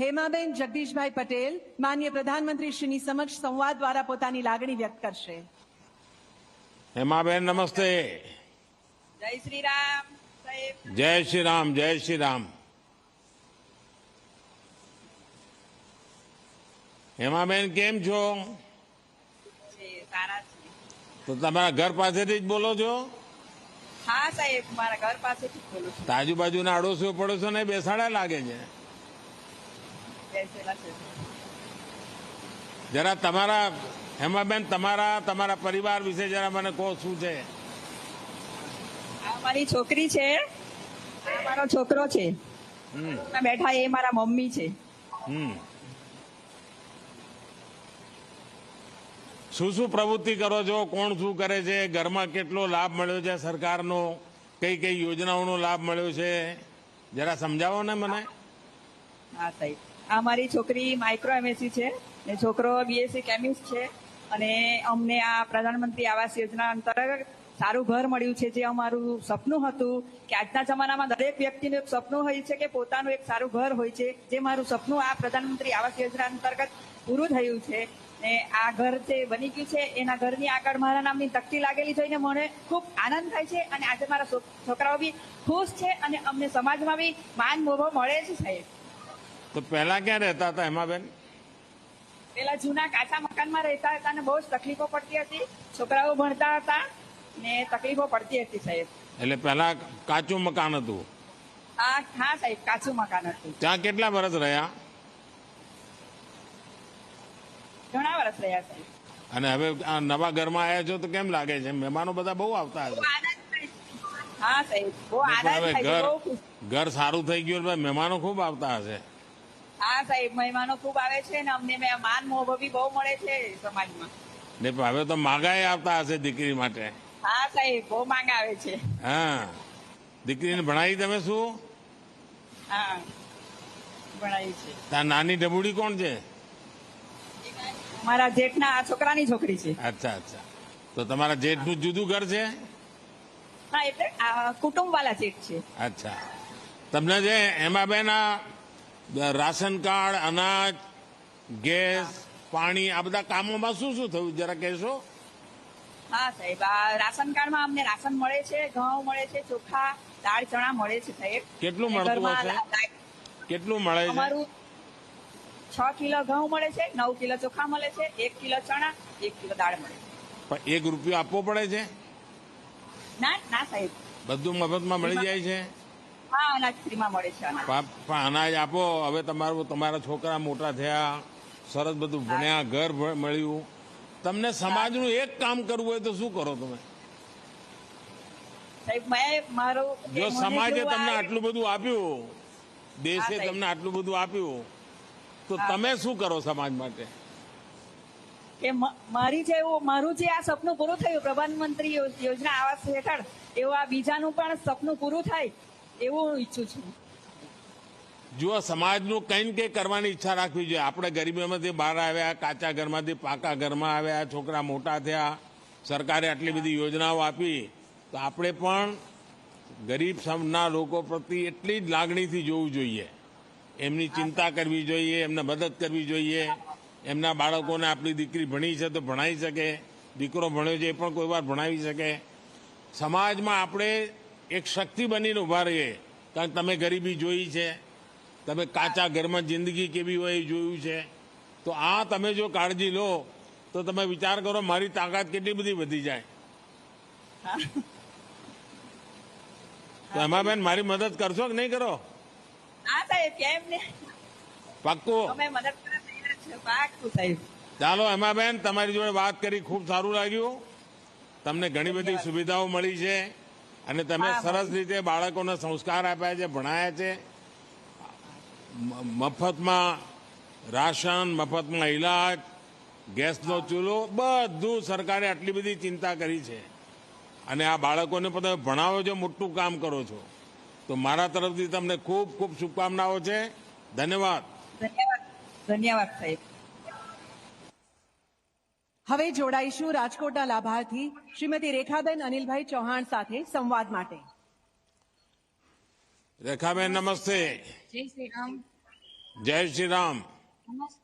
હેમાબેન જગદીશભાઈ પટેલ માન્ય પ્રધાનમંત્રીશ્રીની સમક્ષ સંવાદ દ્વારા પોતાની લાગણી વ્યક્ત કરશે. હેમાબેન નમસ્તે. જય શ્રી રામ સાહેબ. જય શ્રી રામ જય શ્રી રામ હેમાબેન કેમ છો? છે સારા છે. તો તમારા ઘર પાસેથી જ બોલો છો? હા સાહેબ મારા ઘર પાસેથી જ બોલું છું. આજુબાજુના આડોશીઓ પડોશો ને બેસાડા લાગે છે? જરા તમારા હેમાબેન તમારા તમારા પરિવાર વિશે જરા મને કહો શું છે? મારી છોકરી છે. મારો છોકરો છે. બેઠા એ મારા મમ્મી છે. શું શું પ્રવૃત્તિ કરો છો? કોણ શું કરે છે? ઘરમાં કેટલો લાભ મળ્યો છે સરકારનો? કઈ કઈ યોજનાઓનો લાભ મળ્યો છે? જરા સમજાવો ને મને. હા સાહેબ. આ મારી છોકરી માઇક્રો એમએસસી છે ને છોકરો બીએસસી કેમિસ્ટ છે અને અમને આ પ્રધાનમંત્રી આવાસ યોજના અંતર્ગત સારું ઘર મળ્યું છે જે અમારું સપનું હતું કે આજના જમાનામાં દરેક વ્યક્તિનું એક સપનું હોય છે કે પોતાનું એક સારું ઘર હોય છે જે મારું સપનું આ પ્રધાનમંત્રી આવાસ યોજના અંતર્ગત પૂરું થયું છે ને આ ઘર જે બની ગયું છે એના ઘરની આગળ મારા નામની તકતી લાગેલી જોઈને મને ખૂબ આનંદ થાય છે અને આજે મારા છોકરાઓ બી ખુશ છે અને અમને સમાજમાં બી માન મોભો મળે છે. સાહેબ તો પહેલા ક્યાં રહેતા હતા હેમાબેન? પેલા જૂના કાચા મકાનમાં રહેતા હતા અને બહુ જ તકલીફો પડતી હતી. છોકરાઓ ભણતા હતા ને તકલીફો પડતી હતી સાહેબ. એટલે પહેલા કાચું મકાન હતું? હા હા સાહેબ કાચું મકાન હતું. ત્યાં કેટલા વર્ષ રહ્યા? ઘણા વર્ષ રહ્યા સાહેબ. અને હવે આ નવા ઘરમાં આવ્યા છો તો કેમ લાગે છે? મહેમાનો બધા બહુ આવતા હશે. હા સાહેબ હવે ઘર ઘર સારું થઈ ગયું મહેમાનો ખૂબ આવતા હશે. હા સાહેબ મહેમાનો ખૂબ આવે છે ને અમને માન મોભવી બહુ મળે છે સમાજમાં. ને હવે તો માગાએ આવતા હશે દીકરી માટે. હા સાહેબ બહુ માંગ આવે છે. હા. દીકરીને ભણાવી તમે શું? હા ભણાવી છે. તાર નાની ડબુડી કોણ છે? મારા જેઠના આ છોકરાની છોકરી છે. અચ્છા અચ્છા. તો તમારા જેઠનું જુદું ઘર છે? હા એટલે આ કુટુંબ વાળા જેઠ છે. અચ્છા. તમને જે એમાં બેન રાશન કાર્ડ અનાજ ગેસ પાણી આ બધા કામોમાં શું શું થયું? જરા કહેશો? હા સાહેબ. આ રાશન કાર્ડમાં અમને રાશન મળે છે ઘઉં મળે છે ચોખા દાળ ચણા મળે છે સાહેબ. કેટલું મળતું હશે? કેટલું મળે છે? અમારું છ કિલો ઘઉં મળે છે નવ કિલો ચોખા મળે છે એક કિલો ચણા એક કિલો દાળ મળે છે. પણ એક રૂપિયો આપવો પડે છે? ના ના સાહેબ. બધું મફતમાં મળી જાય છે? હા અનાજ ફ્રીમાં મળે છે પણ અનાજ આપો. હવે તમારું તમારા છોકરા મોટા થયા. સરસ બધું ભણ્યા. ઘર મળ્યું. તમને સમાજનું એક કામ કરવું હોય તો શું કરો તમે? જો સમાજે તમને આટલું બધું આપ્યું દેશે તમને આટલું બધું આપ્યું તો તમે શું કરો સમાજ માટે? કે મારી જે મારું જે આ સપનું પૂરું થયું પ્રધાનમંત્રી યોજના આવાસ હેઠળ એવું આ બીજાનું પણ સપનું પૂરું થાય એવું હું ઈચ્છું છું. જો સમાજનું કંઈ કંઈ કરવાની ઈચ્છા રાખવી જોઈએ. આપણે ગરીબીમાંથી બહાર આવ્યા, કાચા ઘરમાંથી પાકા ઘરમાં આવ્યા, છોકરા મોટા થયા, સરકારે આટલી બધી યોજનાઓ આપી, તો આપણે પણ ગરીબ સમના લોકો પ્રત્યે એટલી જ લાગણીથી જોવું જોઈએ. એમની ચિંતા કરવી જોઈએ, એમને મદદ કરવી જોઈએ. એમના બાળકોને આપણી દીકરી ભણી છે તો ભણાવી શકે. દીકરો ભણ્યો છે એ પણ કોઈ વાર ભણાવી શકે. સમાજમાં આપણે એક શક્તિ બનીને ઊભા રહીએ. કારણ કે તમે ગરીબી જોઈ છે. તમે કાચા ઘરમાં જિંદગી કેવી હોય એ જોયું છે. તો આ તમે જો કાળજી લો તો તમે વિચાર કરો મારી તાકાત કેટલી બધી વધી જાય. તો એમાં બેન મારી મદદ કરશો કે નહીં કરો? પાક્કું. ચાલો એમાં બેન તમારી જોડે વાત કરી ખૂબ સારું લાગ્યું. તમને ઘણી બધી સુવિધાઓ મળી છે. અને તમે સરસ રીતે બાળકોને સંસ્કાર આપ્યા છે ભણાયા છે. મફતમાં રાશન મફતમાં ઇલાજ ગેસનો ચૂલો બધું સરકારે આટલી બધી ચિંતા કરી છે. અને આ બાળકોને પણ તમે ભણાવો છો મોટું કામ કરો છો. તો મારા તરફથી તમને ખૂબ ખૂબ શુભકામનાઓ છે. ધન્યવાદ. ધન્યવાદ. ધન્યવાદ સાહેબ. હવે જોડાઈશું રાજકોટના લાભાર્થી શ્રીમતી રેખાબેન અનિલભાઈ ચૌહાણ સાથે સંવાદ માટે. રેખાબેન નમસ્તે. જય શ્રી રામ. જય શ્રી રામ. નમસ્તે.